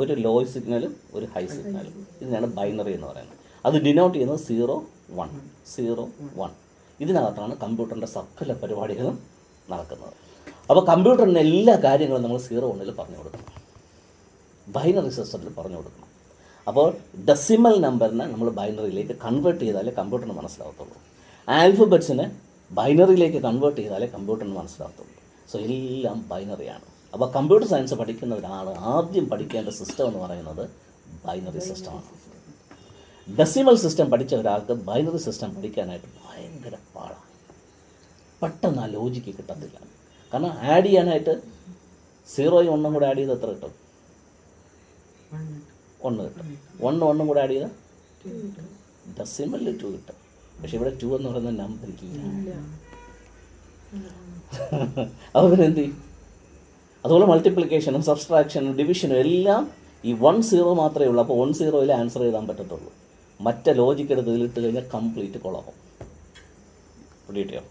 ഒരു ലോ സിഗ്നലും ഒരു ഹൈ സിഗ്നലും ഇതിനാണ് ബൈനറി എന്ന് പറയുന്നത്. അത് ഡിനോട്ട് ചെയ്യുന്നത് സീറോ വൺ സീറോ വൺ ഇതിനകത്താണ് കമ്പ്യൂട്ടറിന്റെ സകല പരിപാടികളും നടക്കുന്നത്. അപ്പോൾ കമ്പ്യൂട്ടറിന്റെ എല്ലാ കാര്യങ്ങളും നമ്മൾ സീറോ വണ്ണിൽ പറഞ്ഞു കൊടുക്കണം. ബൈനറി സിസ്റ്റത്തിൽ പറഞ്ഞു കൊടുക്കണം. അപ്പോൾ ഡെസിമൽ നമ്പറിനെ നമ്മൾ ബൈനറിയിലേക്ക് കൺവേർട്ട് ചെയ്താലേ കമ്പ്യൂട്ടറിന് മനസ്സിലാവത്തുള്ളൂ. ആൽഫബറ്റ്സിനെ ബൈനറിയിലേക്ക് കൺവേർട്ട് ചെയ്താലേ കമ്പ്യൂട്ടറിന് മനസ്സിലാവത്തുള്ളൂ. സോ എല്ലാം ബൈനറിയാണ് അപ്പോൾ കമ്പ്യൂട്ടർ സയൻസ് പഠിക്കുന്ന ഒരാൾ ആദ്യം പഠിക്കേണ്ട സിസ്റ്റം എന്ന് പറയുന്നത് ബൈനറി സിസ്റ്റമാണ് ഡെസിമൽ സിസ്റ്റം പഠിച്ച ഒരാൾക്ക് ബൈനറി സിസ്റ്റം പഠിക്കാനായിട്ട് ഭയങ്കര പാടാണ് പെട്ടെന്ന് ആ ലോജിക്ക് കിട്ടത്തില്ല. കാരണം ആഡ് ചെയ്യാനായിട്ട് സീറോയും ഒന്നും കൂടെ ആഡ് ചെയ്ത് എത്ര കിട്ടും? ഒന്ന് കിട്ടും. ഒന്ന് ഒന്നും കൂടെ ആഡ് ചെയ്ത് ഡെസിമലിൽ ടു കിട്ടും. പക്ഷെ ഇവിടെ ടു എന്ന് പറയുന്ന നമ്പർ ഇല്ല. അപ്പോൾ എന്ത് ചെയ്യും? അതുപോലെ മൾട്ടിപ്ലിക്കേഷനും സബ്സ്ട്രാക്ഷനും ഡിവിഷനും എല്ലാം ഈ വൺ സീറോ മാത്രമേ ഉള്ളൂ. അപ്പോൾ വൺ സീറോയിൽ ആൻസർ എഴുതാൻ പറ്റത്തുള്ളൂ. മറ്റേ ലോജിക്ക് എടുത്ത് ഇതിലിട്ട് കഴിഞ്ഞാൽ കംപ്ലീറ്റ് കുളമാവും കിട്ടിയോ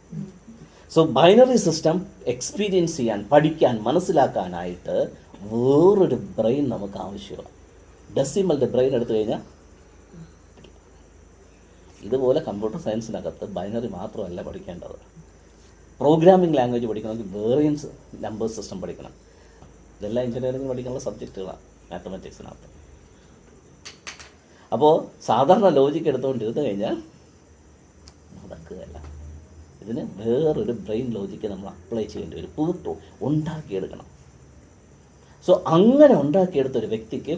സോ ബൈനറി സിസ്റ്റം എക്സ്പീരിയൻസ് ചെയ്യാൻ പഠിക്കാൻ മനസ്സിലാക്കാനായിട്ട് വേറൊരു ബ്രെയിൻ നമുക്ക് ആവശ്യമാണ്. ഡെസിമലിന്റെ ബ്രെയിൻ എടുത്തു കഴിഞ്ഞാൽ ഇതുപോലെ കമ്പ്യൂട്ടർ സയൻസിനകത്ത് ബൈനറി മാത്രമല്ല പഠിക്കേണ്ടത്. പ്രോഗ്രാമിംഗ് ലാംഗ്വേജ് പഠിക്കണമെങ്കിൽ വേറിയൻസ് നമ്പേഴ്സ് സിസ്റ്റം പഠിക്കണം. ഇതെല്ലാം എഞ്ചിനീയറിംഗ് പഠിക്കാനുള്ള സബ്ജക്റ്റുകളാണ് മാത്തമാറ്റിക്സിനകത്ത് അപ്പോൾ സാധാരണ ലോജിക്ക് എടുത്തുകൊണ്ടിരുന്ന് കഴിഞ്ഞാൽ നടക്കുകയല്ല ഇതിന് വേറൊരു ബ്രെയിൻ ലോജിക്ക് നമ്മൾ അപ്ലൈ ചെയ്യേണ്ടി വരും. പുതുത്തു ഉണ്ടാക്കിയെടുക്കണം. സോ അങ്ങനെ ഉണ്ടാക്കിയെടുത്ത ഒരു വ്യക്തിക്ക്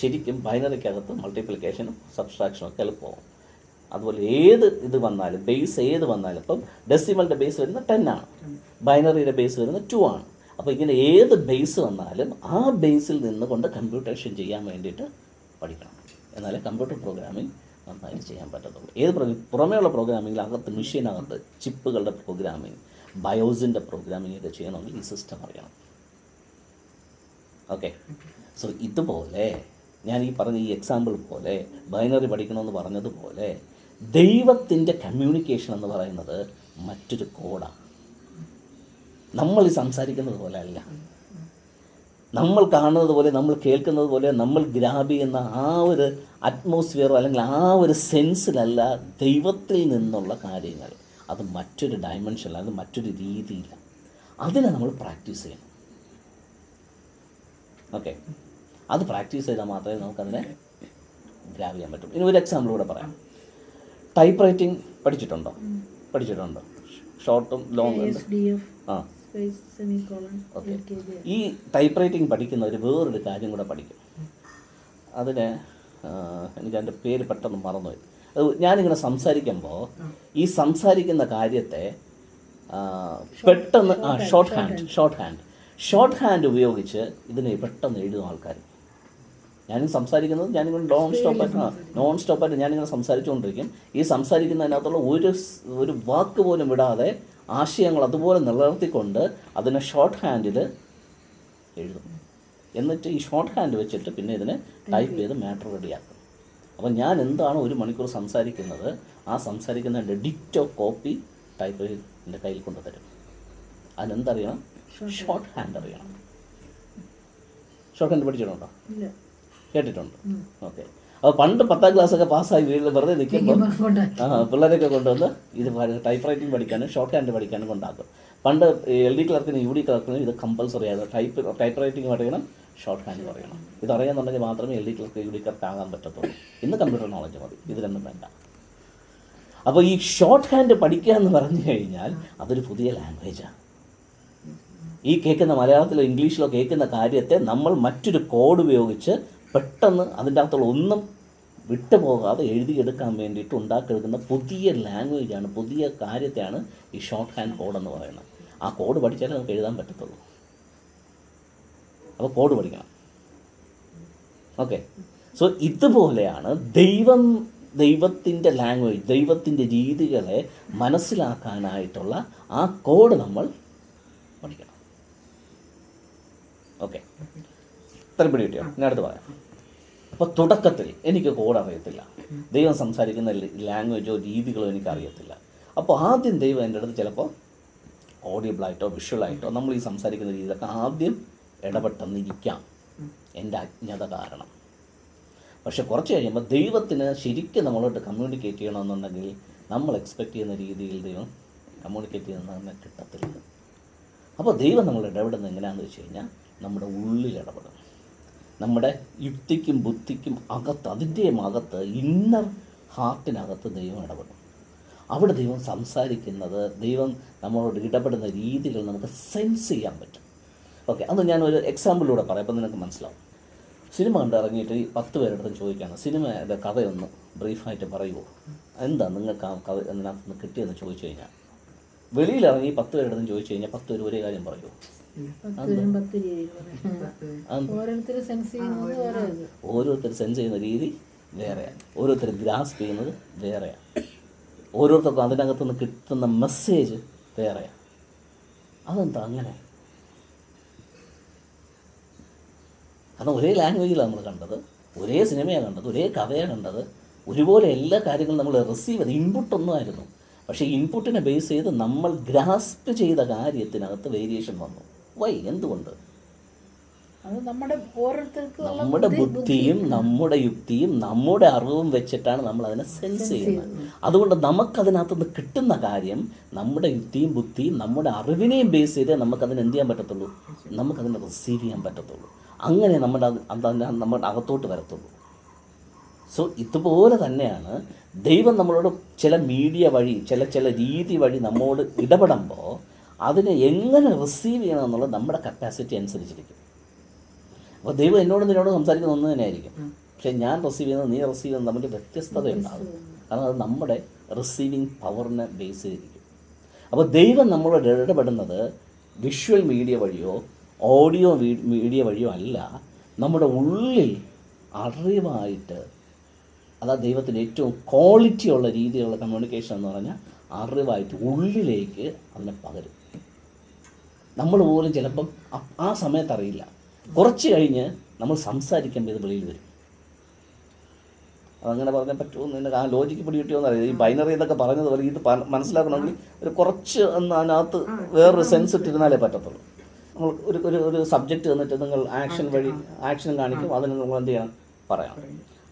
ശരിക്കും ബൈനറിക്കകത്ത് മൾട്ടിപ്ലിക്കേഷനും സബ്സ്ട്രാക്ഷനും ഒക്കെ എളുപ്പമാവും. അതുപോലെ ഏത് ഇത് വന്നാലും ബേസ് ഏത് വന്നാലും ഇപ്പം ഡെസിമലിന്റെ ബേസ് വരുന്നത് ടെൻ ആണ്. ബൈനറിയുടെ ബേസ് വരുന്നത് ടു ആണ്. അപ്പോൾ ഇങ്ങനെ ഏത് ബേസ് വന്നാലും ആ ബേസിൽ നിന്നുകൊണ്ട് കമ്പ്യൂട്ടേഷൻ ചെയ്യാൻ വേണ്ടിയിട്ട് പഠിക്കണം. എന്നാലേ കമ്പ്യൂട്ടർ പ്രോഗ്രാമിംഗ് നന്നായിട്ട് ചെയ്യാൻ പറ്റത്തുള്ളൂ. ഏത് പുറമേയുള്ള പ്രോഗ്രാമിംഗിൽ അകത്ത് മെഷീനകത്ത് ചിപ്പുകളുടെ പ്രോഗ്രാമിംഗ് ബയോസിന്റെ പ്രോഗ്രാമിംഗ് ഒക്കെ ചെയ്യണമെങ്കിൽ ഈ സിസ്റ്റം അറിയണം. ഓക്കെ സോ ഇതുപോലെ ഞാൻ ഈ പറഞ്ഞ ഈ എക്സാമ്പിൾ പോലെ ബൈനറി പഠിക്കണമെന്ന് പറഞ്ഞതുപോലെ ദൈവത്തിന്റെ കമ്മ്യൂണിക്കേഷൻ എന്ന് പറയുന്നത് മറ്റൊരു കോഡാണ് നമ്മൾ സംസാരിക്കുന്നത് പോലെ അല്ല. നമ്മൾ കാണുന്നത് പോലെ നമ്മൾ കേൾക്കുന്നത് പോലെ നമ്മൾ ഗ്രാബ് ചെയ്യുന്ന ആ ഒരു അറ്റ്മോസ്ഫിയറോ അല്ലെങ്കിൽ ആ ഒരു സെൻസിലല്ല ദൈവത്തിൽ നിന്നുള്ള കാര്യങ്ങൾ. അത് മറ്റൊരു ഡയമെൻഷൻ അത് മറ്റൊരു രീതിയില്ല. അതിനെ നമ്മൾ പ്രാക്ടീസ് ചെയ്യണം. ഓക്കെ അത് പ്രാക്ടീസ് ചെയ്താൽ മാത്രമേ നമുക്കതിനെ ഗ്രാബ് ചെയ്യാൻ പറ്റും ഇനി ഒരു എക്സാമ്പിൾ കൂടെ പറയാം. ടൈപ്പ് റൈറ്റിംഗ് പഠിച്ചിട്ടുണ്ടോ? പഠിച്ചിട്ടുണ്ടോ? ഷോർട്ടും ലോങ്ങും ആ. ഓക്കെ ഈ ടൈപ്പ് റൈറ്റിംഗ് പഠിക്കുന്ന ഒരു വേറൊരു കാര്യം കൂടെ പഠിക്കും. അതിന് എനിക്ക് അതിന്റെ പേര് പെട്ടെന്ന് മറന്നുപോയി. അത് ഞാനിങ്ങനെ സംസാരിക്കുമ്പോൾ ഈ സംസാരിക്കുന്ന കാര്യത്തെ പെട്ടെന്ന് ആ shorthand shorthand shorthand ഉപയോഗിച്ച് ഇതിനെ പെട്ടെന്ന് എഴുതുന്ന ആൾക്കാർ ഞാനും സംസാരിക്കുന്നത് ഞാനിങ്ങനെ നോൺ സ്റ്റോപ്പായിട്ട് നോൺ സ്റ്റോപ്പായിട്ട് ഞാനിങ്ങനെ സംസാരിച്ചുകൊണ്ടിരിക്കും. ഈ സംസാരിക്കുന്നതിനകത്തുള്ള ഒരു ഒരു വാക്ക് പോലും വിടാതെ ആശയങ്ങൾ അതുപോലെ നിലനിർത്തിക്കൊണ്ട് അതിനെ ഷോർട്ട് ഹാൻഡിൽ എഴുതും. എന്നിട്ട് ഈ ഷോർട്ട് ഹാൻഡ് വെച്ചിട്ട് പിന്നെ ഇതിനെ ടൈപ്പ് ചെയ്ത് മാറ്റർ റെഡിയാക്കും അപ്പം ഞാൻ എന്താണ് ഒരു മണിക്കൂർ സംസാരിക്കുന്നത്? ആ സംസാരിക്കുന്നതിന്റെ ഡിറ്റോ കോപ്പി ടൈപ്പ് എന്റെ കയ്യിൽ കൊണ്ടു തരും അതിനെന്തറിയണം ഷോർട്ട് ഹാൻഡ് അറിയണം. ഷോർട്ട് ഹാൻഡ് പഠിച്ചിട്ടുണ്ടോ? കേട്ടിട്ടുണ്ട്. ഓക്കെ. അപ്പോൾ പണ്ട് പത്താം ക്ലാസ്സൊക്കെ പാസ്സായി വീട്ടിൽ വെറുതെ നിൽക്കുമ്പോൾ ആ പിള്ളേരൊക്കെ കൊണ്ടുവന്ന് ഇത് ടൈപ്പ് റൈറ്റിംഗ് പഠിക്കാനും ഷോർട്ട് ഹാൻഡ് പഠിക്കാനും കൊണ്ടാക്കും. പണ്ട് എൽ ഡി ക്ലർക്കിനും യു ഡി ക്ലർക്കിനും ഇത് കമ്പൽസറി ആയിരുന്നു. ടൈപ്പ് ടൈപ്പ് റൈറ്റിംഗ് പഠിക്കണം ഷോർട്ട് ഹാൻഡ് പറയണം ഇത് അറിയാന്നുണ്ടെങ്കിൽ മാത്രമേ L D clerk U D clerk ആകാൻ പറ്റത്തുള്ളൂ. ഇന്ന് കമ്പ്യൂട്ടർ നോളജ് മതി. ഇതിലൊന്നും വേണ്ട. അപ്പോൾ ഈ ഷോർട്ട് ഹാൻഡ് പഠിക്കുക എന്ന് പറഞ്ഞു കഴിഞ്ഞാൽ അതൊരു പുതിയ ലാംഗ്വേജാണ് ഈ കേൾക്കുന്ന മലയാളത്തിലോ ഇംഗ്ലീഷിലോ കേൾക്കുന്ന കാര്യത്തെ നമ്മൾ മറ്റൊരു കോഡ് ഉപയോഗിച്ച് പെട്ടെന്ന് അതിന്റെ അകത്തുള്ള ഒന്നും വിട്ടുപോകാതെ എഴുതിയെടുക്കാൻ വേണ്ടിയിട്ട് ഉണ്ടാക്കിയെടുക്കുന്ന പുതിയ ലാംഗ്വേജാണ് പുതിയ കാര്യത്തെയാണ് ഈ ഷോർട്ട് ഹാൻഡ് കോഡ് എന്ന് പറയുന്നത്. ആ കോഡ് പഠിച്ചാലേ നമുക്ക് എഴുതാൻ പറ്റത്തുള്ളൂ. അപ്പോൾ കോഡ് പഠിക്കണം. ഓക്കെ. സോ ഇതുപോലെയാണ് ദൈവം ദൈവത്തിന്റെ ലാംഗ്വേജ് ദൈവത്തിന്റെ രീതികളെ മനസ്സിലാക്കാനായിട്ടുള്ള ആ കോഡ് നമ്മൾ പഠിക്കണം. ഓക്കെ. ഇത്രയും പിടി കിട്ടിയോ? ഞാൻ അടുത്ത് പറയാം. അപ്പോൾ തുടക്കത്തിൽ എനിക്ക് കോഡ് അറിയത്തില്ല. ദൈവം സംസാരിക്കുന്ന ലാംഗ്വേജോ രീതികളോ എനിക്ക് അറിയത്തില്ല അപ്പോൾ ആദ്യം ദൈവം എന്റെ അടുത്ത് ചിലപ്പോൾ ഓഡിയബിളായിട്ടോ വിഷ്വലായിട്ടോ നമ്മൾ ഈ സംസാരിക്കുന്ന രീതിയിലൊക്കെ ആദ്യം ഇടപെട്ടെന്നിരിക്കാം. എന്റെ അജ്ഞത കാരണം. പക്ഷെ കുറച്ച് കഴിയുമ്പോൾ ദൈവത്തിന് ശരിക്കും നമ്മളോട്ട് കമ്മ്യൂണിക്കേറ്റ് ചെയ്യണമെന്നുണ്ടെങ്കിൽ നമ്മൾ എക്സ്പെക്റ്റ് ചെയ്യുന്ന രീതിയിൽ ദൈവം കമ്മ്യൂണിക്കേറ്റ് ചെയ്യുന്ന കിട്ടത്തില്ല. അപ്പോൾ ദൈവം നമ്മൾ ഇടപെടുന്നത് എങ്ങനെയാണെന്ന് വെച്ച് കഴിഞ്ഞാൽ നമ്മുടെ ഉള്ളിൽ ഇടപെടും നമ്മുടെ യുക്തിക്കും ബുദ്ധിക്കും അകത്ത് അതിന്റെയും അകത്ത് ഇന്നർ ഹാർട്ടിനകത്ത് ദൈവം ഇടപെടും. അവിടെ ദൈവം സംസാരിക്കുന്നത് ദൈവം നമ്മളോട് ഇടപെടുന്ന രീതികൾ നമുക്ക് സെൻസ് ചെയ്യാൻ പറ്റും. ഓക്കെ അത് ഞാനൊരു എക്സാമ്പിളിലൂടെ പറയാം അപ്പോൾ നിനക്ക് മനസ്സിലാവും. സിനിമ കണ്ട് ഇറങ്ങിയിട്ട് ഈ പത്ത് പേരുടെ ചോദിക്കുകയാണ് സിനിമയുടെ കഥയൊന്ന് ബ്രീഫായിട്ട് പറയുമോ എന്താ നിങ്ങൾക്ക് ആ കഥ അതിനകത്ത് നിന്ന് കിട്ടിയെന്ന് ചോദിച്ചു കഴിഞ്ഞാൽ? വെളിയിലിറങ്ങി പത്ത് പേരുടെ ചോദിച്ചു കഴിഞ്ഞാൽ പത്ത് പേര് ഒരേ കാര്യം പറയുമോ ഓരോരുത്തർ സെൻസ് ചെയ്യുന്ന രീതി വേറെയാണ്. ഓരോരുത്തർ ഗ്രാസ്പ് ചെയ്യുന്നത് വേറെയാണ്. ഓരോരുത്തർക്കും അതിനകത്ത് നിന്ന് കിട്ടുന്ന മെസ്സേജ് വേറെയാണ്. അതെന്താ അങ്ങനെ? കാരണം ഒരേ ലാംഗ്വേജിലാണ് നമ്മൾ കണ്ടത്. ഒരേ സിനിമയാണ് കണ്ടത്. ഒരേ കഥയാണ് കണ്ടത്. ഒരുപോലെ എല്ലാ കാര്യങ്ങളും നമ്മൾ റിസീവ് ചെയ്ത് ഇൻപുട്ടൊന്നും ആയിരുന്നു. പക്ഷേ ഇൻപുട്ടിനെ ബേസ് ചെയ്ത് നമ്മൾ ഗ്രാസ്പ് ചെയ്ത കാര്യത്തിനകത്ത് വേരിയേഷൻ വന്നു. വൈ എന്തുകൊണ്ട്? നമ്മുടെ ബുദ്ധിയും നമ്മുടെ യുക്തിയും നമ്മുടെ അറിവും വെച്ചിട്ടാണ് നമ്മൾ അതിനെ സെൻസ് ചെയ്യുന്നത്. അതുകൊണ്ട് നമുക്കതിനകത്ത് നിന്ന് കിട്ടുന്ന കാര്യം നമ്മുടെ യുക്തിയും ബുദ്ധിയും നമ്മുടെ അറിവിനെയും ബേസ് ചെയ്തേ നമുക്കതിന് എന്ത് ചെയ്യാൻ പറ്റത്തുള്ളൂ? നമുക്കതിനെ റിസീവ് ചെയ്യാൻ പറ്റത്തുള്ളൂ. അങ്ങനെ നമ്മുടെ നമ്മുടെ അകത്തോട്ട് വരത്തുള്ളൂ. സോ ഇതുപോലെ തന്നെയാണ് ദൈവം നമ്മളോട് ചില മീഡിയ വഴി ചില ചില രീതി വഴി നമ്മോട് ഇടപെടുമ്പോൾ അതിനെ എങ്ങനെ റിസീവ് ചെയ്യണം എന്നുള്ളത് നമ്മുടെ കപ്പാസിറ്റി അനുസരിച്ചിരിക്കും. അപ്പോൾ ദൈവം എന്നോട് നിന്നോട് സംസാരിക്കുന്ന ഒന്ന് തന്നെയായിരിക്കും. പക്ഷേ ഞാൻ റിസീവ് ചെയ്യുന്നത് നീ റിസീവ് ചെയ്യുന്നത് തമ്മിൽ വ്യത്യസ്തതയുണ്ടാകും കാരണം അത് നമ്മുടെ റിസീവിങ് പവറിനെ ബേസ് ചെയ്തിരിക്കും. അപ്പോൾ ദൈവം നമ്മളോട് ഇടപെടുന്നത് വിഷ്വൽ മീഡിയ വഴിയോ ഓഡിയോ മീഡിയ വഴിയോ അല്ല. നമ്മുടെ ഉള്ളിൽ അറിവായിട്ട് അതാ ദൈവത്തിന്റെ ഏറ്റവും ക്വാളിറ്റി ഉള്ള രീതിയിലുള്ള കമ്മ്യൂണിക്കേഷൻ എന്ന് പറഞ്ഞാൽ അറിവായിട്ട് ഉള്ളിലേക്ക് അതിനെ പകരും. നമ്മൾ പോലും ചിലപ്പം ആ- സമയത്ത് അറിയില്ല. കുറച്ച് കഴിഞ്ഞ് നമ്മൾ സംസാരിക്കുമ്പോൾ ഇത് വെളിയിൽ വരും. അതങ്ങനെ പറഞ്ഞാൽ പറ്റുമോ എന്ന് ആ ലോജിക്ക് പിടി കിട്ടിയോ എന്നറിയാം ഈ ബൈനറി എന്നൊക്കെ പറഞ്ഞത് പോലെ ഇത് മനസ്സിലാക്കണമെങ്കിൽ ഒരു കുറച്ച് ഒന്ന് അതിനകത്ത് വേറൊരു സെൻസ് ഇട്ടിരുന്നാലേ പറ്റത്തുള്ളൂ. നമ്മൾ ഒരു ഒരു ഒരു സബ്ജക്റ്റ് തന്നിട്ട് നിങ്ങൾ ആക്ഷൻ വഴി ആക്ഷൻ കാണിക്കും അതിന് നിങ്ങൾ എന്ത് ചെയ്യണം? പറയാം.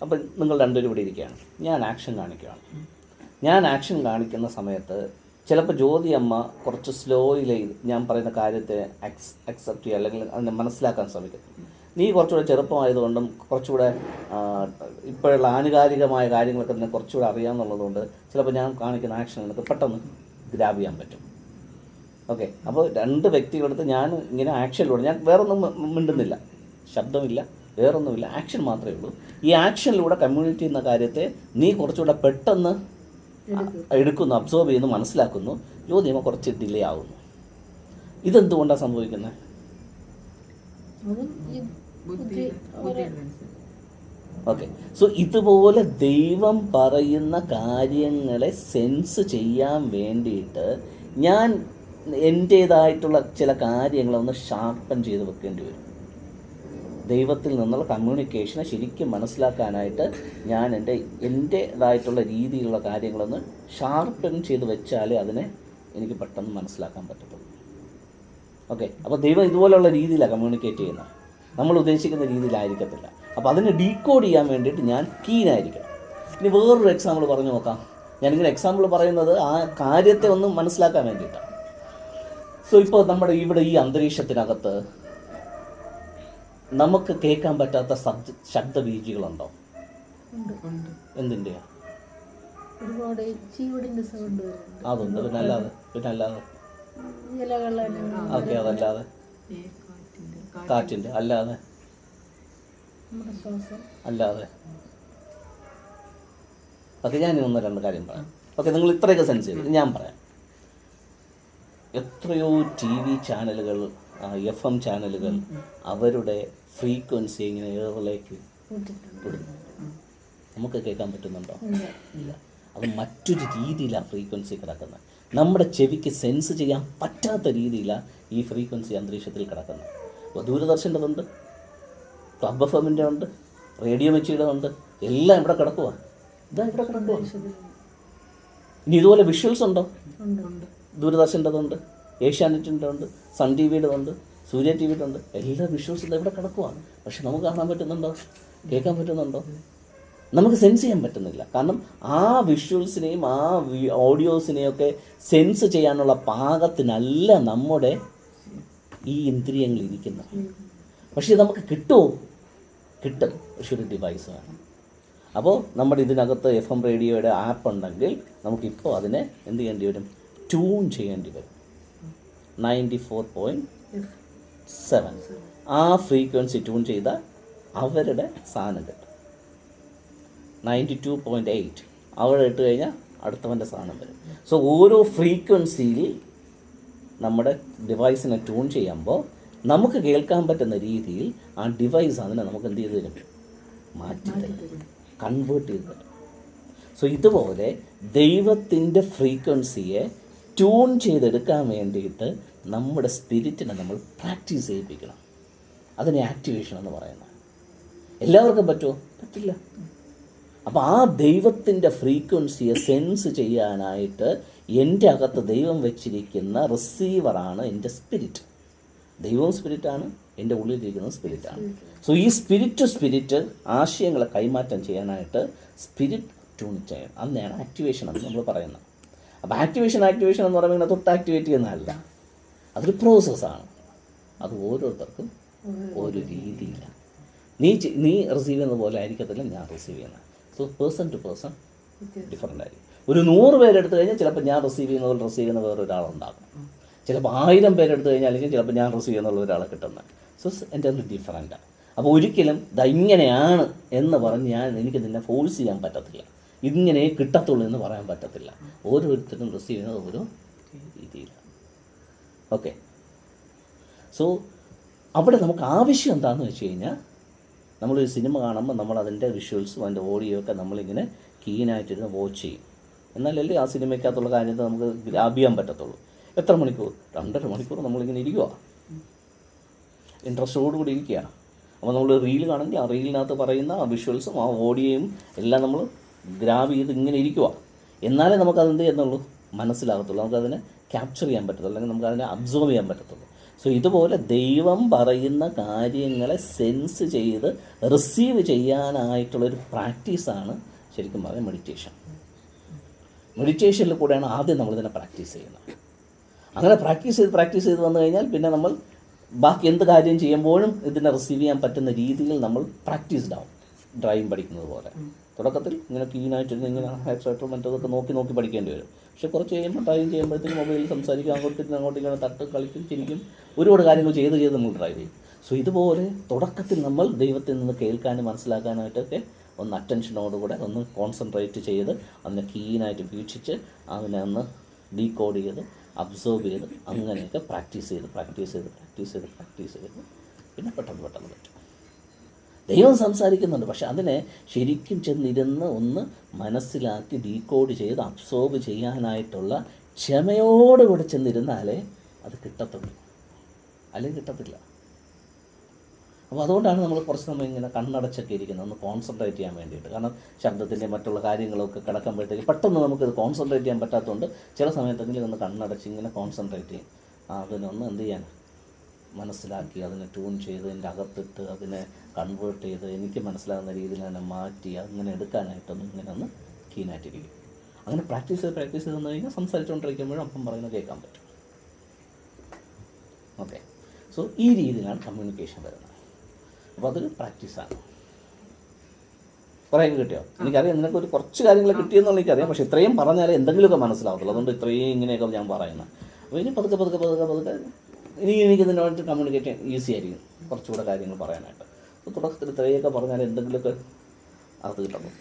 അപ്പം നിങ്ങൾ രണ്ടുപേരും ഇവിടെ ഇരിക്കുകയാണ്. ഞാൻ ആക്ഷൻ കാണിക്കുകയാണ്. ഞാൻ ആക്ഷൻ കാണിക്കുന്ന സമയത്ത് ചിലപ്പോൾ ജ്യോതി അമ്മ കുറച്ച് സ്ലോയിൽ ഞാൻ പറയുന്ന കാര്യത്തെ അക്സ് അക്സെപ്റ്റ് ചെയ്യുക അല്ലെങ്കിൽ അതിനെ മനസ്സിലാക്കാൻ ശ്രമിക്കും. നീ കുറച്ചുകൂടെ ചെറുപ്പമായതുകൊണ്ടും കുറച്ചുകൂടെ ഇപ്പോഴുള്ള ആനുകാലികമായ കാര്യങ്ങളൊക്കെ നിന്നെ കുറച്ചുകൂടെ അറിയാമെന്നുള്ളതുകൊണ്ട് ചിലപ്പോൾ ഞാൻ കാണിക്കുന്ന ആക്ഷൻ നിനക്ക് പെട്ടെന്ന് ഗ്രാബ് ചെയ്യാൻ പറ്റും. ഓക്കെ അപ്പോൾ രണ്ട് വ്യക്തികളടുത്ത് ഞാൻ ഇങ്ങനെ ആക്ഷനിലൂടെ ഞാൻ വേറൊന്നും മിണ്ടുന്നില്ല ശബ്ദമില്ല വേറൊന്നുമില്ല ആക്ഷൻ മാത്രമേ ഉള്ളൂ. ഈ ആക്ഷനിലൂടെ കമ്മ്യൂണിറ്റി എന്ന കാര്യത്തെ നീ കുറച്ചുകൂടെ പെട്ടെന്ന് എടുക്കുന്നു അബ്സോർബ് ചെയ്യുന്നു മനസ്സിലാക്കുന്നു. ജ്യോതിമ കുറച്ച് ഡിലേ ആവുന്നു. ഇതെന്തുകൊണ്ടാണ് സംഭവിക്കുന്നത് ഓക്കെ. സോ ഇതുപോലെ ദൈവം പറയുന്ന കാര്യങ്ങളെ സെൻസ് ചെയ്യാൻ വേണ്ടിയിട്ട് ഞാൻ എന്റേതായിട്ടുള്ള ചില കാര്യങ്ങളൊന്ന് ഷാർപ്പൻ ചെയ്ത് വെക്കേണ്ടി വരും. ദൈവത്തിൽ നിന്നുള്ള കമ്മ്യൂണിക്കേഷനെ ശരിക്കും മനസ്സിലാക്കാനായിട്ട് ഞാൻ എന്റെ എന്റെതായിട്ടുള്ള രീതിയിലുള്ള കാര്യങ്ങളൊന്ന് ഷാർപ്പൻ ചെയ്ത് വെച്ചാലേ അതിനെ എനിക്ക് പെട്ടെന്ന് മനസ്സിലാക്കാൻ പറ്റത്തുള്ളൂ. ഓക്കെ അപ്പോൾ ദൈവം ഇതുപോലെയുള്ള രീതിയിലാണ് കമ്മ്യൂണിക്കേറ്റ് ചെയ്യുന്നത് നമ്മൾ ഉദ്ദേശിക്കുന്ന രീതിയിലായിരിക്കത്തില്ല. അപ്പോൾ അതിനെ ഡീകോഡ് ചെയ്യാൻ വേണ്ടിയിട്ട് ഞാൻ കീനായിരിക്കണം ഇനി വേറൊരു എക്സാമ്പിൾ പറഞ്ഞു നോക്കാം. ഞാനിങ്ങനെ എക്സാമ്പിൾ പറയുന്നത് ആ കാര്യത്തെ ഒന്ന് മനസ്സിലാക്കാൻ വേണ്ടിയിട്ടാണ്. സോ ഇപ്പോൾ നമ്മുടെ ഇവിടെ ഈ അന്തരീക്ഷത്തിനകത്ത് നമുക്ക് കേൾക്കാൻ പറ്റാത്ത ശബ്ദ ശബ്ദബീജികളുണ്ടോ ഉണ്ട് എന്തിന്റെയാ ഒരുപാട് സൗണ്ട് വരുന്നുണ്ട്. അതുണ്ട് പിന്നെ അല്ലാതെ പിന്നെ അല്ലാതെ. ഓക്കെ അതല്ലാതെ. കാറ്റിന്റെ അല്ലാതെ. അല്ലാതെ. ഓക്കെ ഞാൻ ഒന്ന് രണ്ട് കാര്യം പറയാം. ഓക്കെ നിങ്ങൾ ഇത്രയൊക്കെ സെൻസ് ചെയ്തു ഞാൻ പറയാം. എത്രയോ ടി വി ചാനലുകൾ എഫ് എം ചാനലുകൾ അവരുടെ ഫ്രീക്വൻസി ഇങ്ങനെ ഏറിലേക്ക് വിടുന്നു നമുക്ക് കേൾക്കാൻ പറ്റുന്നുണ്ടോ? ഇല്ല. അത് മറ്റൊരു രീതിയിലാണ് ഫ്രീക്വൻസി കിടക്കുന്നത്. നമ്മുടെ ചെവിക്ക് സെൻസ് ചെയ്യാൻ പറ്റാത്ത രീതിയിലാണ് ഈ ഫ്രീക്വൻസി അന്തരീക്ഷത്തിൽ കിടക്കുന്നത്. അപ്പോൾ ദൂരദർശന്റെതുണ്ട് ക്ലബ് എഫ് എമ്മിന്റെ ഉണ്ട് റേഡിയോ മെച്ചിയുടെ ഉണ്ട് എല്ലാം ഇവിടെ കിടക്കുക ഇതാ ഇവിടെ കിടക്കുക ഇനി ഇതുപോലെ വിഷ്വൽസ് ഉണ്ടോ? ഉണ്ട് ഉണ്ട്. ദൂരദർശന്റെതുണ്ട്. ഏഷ്യാനെറ്റിന്റെ ഉണ്ട് സൺ ടി വിയുടെ ഉണ്ട് സൂര്യ ടി വിയുടെ ഉണ്ട് എല്ലാ വിഷ്വൽസും ഇവിടെ കിടക്കുവാണ്. പക്ഷെ നമുക്ക് കാണാൻ പറ്റുന്നുണ്ടോ? കേൾക്കാൻ പറ്റുന്നുണ്ടോ? നമുക്ക് സെൻസ് ചെയ്യാൻ പറ്റുന്നില്ല. കാരണം ആ വിഷ്വൽസിനെയും ആ ഓഡിയോസിനെയും ഒക്കെ സെൻസ് ചെയ്യാനുള്ള പാകത്തിനല്ല നമ്മുടെ ഈ ഇന്ദ്രിയങ്ങൾ ഇരിക്കുന്നത്. പക്ഷേ നമുക്ക് കിട്ടുമോ? കിട്ടും. പക്ഷെ ഒരു ഡിവൈസ് വേണം. അപ്പോൾ നമ്മുടെ ഇതിനകത്ത് എഫ് എം റേഡിയോയുടെ ആപ്പ് ഉണ്ടെങ്കിൽ നമുക്കിപ്പോൾ അതിനെ എന്ത് ചെയ്യേണ്ടി വരും? ട്യൂൺ ചെയ്യേണ്ടി വരും. നയന്റി ഫോർ പോയിന്റ് സെവൻ ആ ഫ്രീക്വൻസി ട്യൂൺ ചെയ്താൽ അവരുടെ സാധനം കിട്ടും നയന്റി ടു പോയിന്റ് എയ്റ്റ് അവിടെ ഇട്ട് കഴിഞ്ഞാൽ അടുത്തവന്റെ സാധനം വരും. സോ ഓരോ ഫ്രീക്വൻസിയിൽ നമ്മുടെ ഡിവൈസിനെ ട്യൂൺ ചെയ്യുമ്പോൾ നമുക്ക് കേൾക്കാൻ പറ്റുന്ന രീതിയിൽ ആ ഡിവൈസ് അതിനെ നമുക്ക് എന്ത് ചെയ്ത് തരും? മാറ്റി തരും. കൺവേർട്ട് ചെയ്ത് തരും. സോ ഇതുപോലെ ദൈവത്തിന്റെ ഫ്രീക്വൻസിയെ ട്യൂൺ ചെയ്തെടുക്കാൻ വേണ്ടിയിട്ട് നമ്മുടെ സ്പിരിറ്റിനെ നമ്മൾ പ്രാക്ടീസ് ചെയ്യിപ്പിക്കണം. അതിനെ ആക്ടിവേഷൻ എന്ന് പറയുന്നത്. എല്ലാവർക്കും പറ്റുമോ പറ്റില്ല. അപ്പോൾ ആ ദൈവത്തിന്റെ ഫ്രീക്വൻസിയെ സെൻസ് ചെയ്യാനായിട്ട് എന്റെ അകത്ത് ദൈവം വെച്ചിരിക്കുന്ന റിസീവറാണ് എന്റെ സ്പിരിറ്റ് ദൈവവും സ്പിരിറ്റാണ് എന്റെ ഉള്ളിലിരിക്കുന്ന സ്പിരിറ്റാണ് സോ ഈ സ്പിരിറ്റ് ടു സ്പിരിറ്റ് ആശയങ്ങളെ കൈമാറ്റം ചെയ്യാനായിട്ട് സ്പിരിറ്റ് ട്യൂൺ ചെയ്യണം. അന്നെയാണ് ആക്ടിവേഷൻ എന്ന് നമ്മൾ പറയുന്നത്. അപ്പോൾ ആക്ടിവേഷൻ ആക്ടിവേഷൻ എന്ന് പറയുമ്പോൾ ഇങ്ങനെ തൊട്ട് ആക്ടിവേറ്റ് ചെയ്യുന്നതല്ല. അതൊരു പ്രോസസ്സാണ് അത് ഓരോരുത്തർക്കും ഓരോ രീതിയിലാണ് നീ നീ റിസീവ് ചെയ്യുന്ന പോലെ ആയിരിക്കത്തില്ല ഞാൻ റിസീവ് ചെയ്യുന്നത്. So person to person different ആയിരിക്കും. ഒരു നൂറ് പേരെടുത്ത് കഴിഞ്ഞാൽ ചിലപ്പോൾ ഞാൻ റിസീവ് ചെയ്യുന്ന പോലെ റിസീവ് ചെയ്യുന്ന വേറെ ഒരാളുണ്ടാകും ചിലപ്പോൾ ആയിരം പേരെടുത്ത് കഴിഞ്ഞാൽ അല്ലെങ്കിൽ ചിലപ്പോൾ ഞാൻ റിസീവ് ചെയ്യുന്ന ഒരാളെ കിട്ടുന്നത് സോ എന്റെ അത് ഡിഫറെന്റാണ് അപ്പോൾ ഒരിക്കലും ഇതങ്ങനെയാണ് ഇങ്ങനെയാണ് എന്ന് പറഞ്ഞ് ഞാൻ എനിക്ക് നിന്നെ ഫോഴ്സ് ചെയ്യാൻ പറ്റത്തില്ല. ഇങ്ങനെ കിട്ടത്തുള്ളൂ എന്ന് പറയാൻ പറ്റത്തില്ല. ഓരോരുത്തരും റിസീവ് ചെയ്യുന്നത് ഓരോ രീതിയിലാണ്. ഓക്കെ സോ അവിടെ നമുക്ക് ആവശ്യം എന്താണെന്ന് വെച്ച് കഴിഞ്ഞാൽ നമ്മളൊരു സിനിമ കാണുമ്പോൾ നമ്മൾ അതിന്റെ വിഷ്വൽസും അതിന്റെ ഓഡിയോ ഒക്കെ നമ്മളിങ്ങനെ കീനായിട്ടിരുന്ന് വാച്ച് ചെയ്യും. എന്നാലല്ലേ ആ സിനിമയ്ക്കകത്തുള്ള കാര്യത്തെ നമുക്ക് ഗ്രാബ് ചെയ്യാൻ പറ്റത്തുള്ളൂ. എത്ര മണിക്കൂർ? രണ്ടര മണിക്കൂർ നമ്മളിങ്ങനെ ഇരിക്കുക ഇൻട്രസ്റ്റോടുകൂടി ഇരിക്കുക അപ്പോൾ നമ്മൾ റീൽ കാണുമെങ്കിൽ ആ റീലിനകത്ത് പറയുന്ന ആ വിഷ്വൽസും ആ ഓഡിയോയും എല്ലാം നമ്മൾ ഗ്രാബ് ചെയ്ത് ഇങ്ങനെ ഇരിക്കുക എന്നാലേ നമുക്കത് എന്ത് ചെയ്യുന്നുള്ളൂ? മനസ്സിലാകത്തുള്ളൂ. നമുക്കതിനെ ക്യാപ്ചർ ചെയ്യാൻ പറ്റത്തുള്ളൂ. അല്ലെങ്കിൽ നമുക്കതിനെ അബ്സോർവ് ചെയ്യാൻ പറ്റത്തുള്ളൂ. സോ ഇതുപോലെ ദൈവം പറയുന്ന കാര്യങ്ങളെ സെൻസ് ചെയ്ത് റിസീവ് ചെയ്യാനായിട്ടുള്ളൊരു പ്രാക്ടീസാണ് ശരിക്കും പറയുന്നത് മെഡിറ്റേഷൻ മെഡിറ്റേഷനിൽ കൂടെയാണ് ആദ്യം നമ്മളിതിനെ പ്രാക്ടീസ് ചെയ്യുന്നത്. അങ്ങനെ പ്രാക്ടീസ് ചെയ്ത് പ്രാക്ടീസ് ചെയ്ത് വന്നു കഴിഞ്ഞാൽ പിന്നെ നമ്മൾ ബാക്കി എന്ത് കാര്യം ചെയ്യുമ്പോഴും ഇതിനെ റിസീവ് ചെയ്യാൻ പറ്റുന്ന രീതിയിൽ നമ്മൾ പ്രാക്ടീസ്ഡ് ആവും. ഡ്രൈവിംഗ് പഠിക്കുന്നത് പോലെ. തുടക്കത്തിൽ ഇങ്ങനെ ക്ലീനായിട്ടിരുന്ന് ഇങ്ങനെ ആക്സിലേറ്റർ മറ്റതൊക്കെ നോക്കി നോക്കി പഠിക്കേണ്ടി വരും. പക്ഷെ കുറച്ച് കഴിയുമ്പോൾ ഡ്രൈവ് ചെയ്യുമ്പോഴത്തേക്കും മൊബൈലിൽ സംസാരിക്കും അങ്ങോട്ടും അങ്ങോട്ടും ഇങ്ങനെ തട്ട് കളിക്കും ചിരിക്കും ഒരുപാട് കാര്യങ്ങൾ ചെയ്ത് ചെയ്ത് നമ്മൾ ഡ്രൈവ് ചെയ്യും. സോ ഇതുപോലെ തുടക്കത്തിൽ നമ്മൾ ദൈവത്തിൽ നിന്ന് കേൾക്കാനും മനസ്സിലാക്കാനായിട്ടൊക്കെ ഒന്ന് അറ്റൻഷനോടുകൂടെ ഒന്ന് കോൺസെൻട്രേറ്റ് ചെയ്ത് അതിനെ കീനായിട്ട് വീക്ഷിച്ച് അതിനെ ഒന്ന് ഡീകോഡ് ചെയ്ത് അബ്സോർബ് ചെയ്ത് അങ്ങനെയൊക്കെ പ്രാക്ടീസ് ചെയ്ത് പ്രാക്ടീസ് ചെയ്ത് പ്രാക്ടീസ് ചെയ്ത് പ്രാക്ടീസ് ചെയ്ത്. പിന്നെ പെട്ടെന്ന് പെട്ടെന്ന് പറ്റും. ദൈവം സംസാരിക്കുന്നുണ്ട്. പക്ഷെ അതിനെ ശരിക്കും ചെന്നിരുന്ന് ഒന്ന് മനസ്സിലാക്കി ഡീകോഡ് ചെയ്ത് അബ്സോർബ് ചെയ്യാനായിട്ടുള്ള ക്ഷമയോടുകൂടെ ചെന്നിരുന്നാലേ അത് കിട്ടത്തുള്ളൂ. അല്ലെങ്കിൽ കിട്ടത്തില്ല. അപ്പോൾ അതുകൊണ്ടാണ് നമ്മൾ കുറച്ച് സമയം ഇങ്ങനെ കണ്ണടച്ചൊക്കെ ഇരിക്കുന്നത്. ഒന്ന് കോൺസെൻട്രേറ്റ് ചെയ്യാൻ വേണ്ടിയിട്ട്. കാരണം ശബ്ദത്തിന്റെ മറ്റുള്ള കാര്യങ്ങളൊക്കെ കിടക്കുമ്പോഴത്തേക്ക് പെട്ടെന്ന് നമുക്കിത് കോൺസെൻട്രേറ്റ് ചെയ്യാൻ പറ്റാത്തതുകൊണ്ട് ചില സമയത്തെങ്കിലും ഒന്ന് കണ്ണടച്ച് ഇങ്ങനെ കോൺസെൻട്രേറ്റ് ചെയ്യും. അതിനൊന്ന് എന്ത് ചെയ്യാൻ മനസ്സിലാക്കി അതിനെ ട്യൂൺ ചെയ്ത് അതിന്റെ അകത്തിട്ട് അതിനെ കൺവേർട്ട് ചെയ്ത് എനിക്ക് മനസ്സിലാകുന്ന രീതിയിൽ തന്നെ മാറ്റി അങ്ങനെ എടുക്കാനായിട്ടൊന്ന് ഇങ്ങനെ ഒന്ന് കീനായിട്ടിരിക്കും അങ്ങനെ പ്രാക്ടീസ് ചെയ്ത് പ്രാക്ടീസ് ചെയ്ത് വന്നു കഴിഞ്ഞാൽ സംസാരിച്ചുകൊണ്ടിരിക്കുമ്പോഴും അപ്പം പറയുന്നത് കേൾക്കാൻ പറ്റും. ഓക്കെ സോ ഈ രീതിയിലാണ് കമ്മ്യൂണിക്കേഷൻ വരുന്നത്. അപ്പോൾ അതൊരു പ്രാക്ടീസാണ് കുറേ കിട്ടിയോ? എനിക്കറിയാം നിനക്ക് ഒരു കുറച്ച് കാര്യങ്ങൾ കിട്ടിയെന്നുള്ള എനിക്കറിയാം. പക്ഷേ ഇത്രയും പറഞ്ഞാലേ എന്തെങ്കിലുമൊക്കെ മനസ്സിലാവത്തുള്ളൂ. അതുകൊണ്ട് ഇത്രയും ഇങ്ങനെയൊക്കെ ഞാൻ പറയുന്നത് അപ്പോൾ ഇനി പതുക്കെ പതുക്കെ പതുക്കെ പതുക്കെ ഇനി എനിക്ക് ഇതിനോട് കമ്മ്യൂണിക്കേറ്റ് ഈസി ആയിരിക്കും. കുറച്ചുകൂടെ കാര്യങ്ങൾ പറയാനായിട്ട്. തുടക്കത്തിൽ ഇത്രയൊക്കെ പറഞ്ഞാൽ എന്തെങ്കിലുമൊക്കെ അത് കിട്ടണം.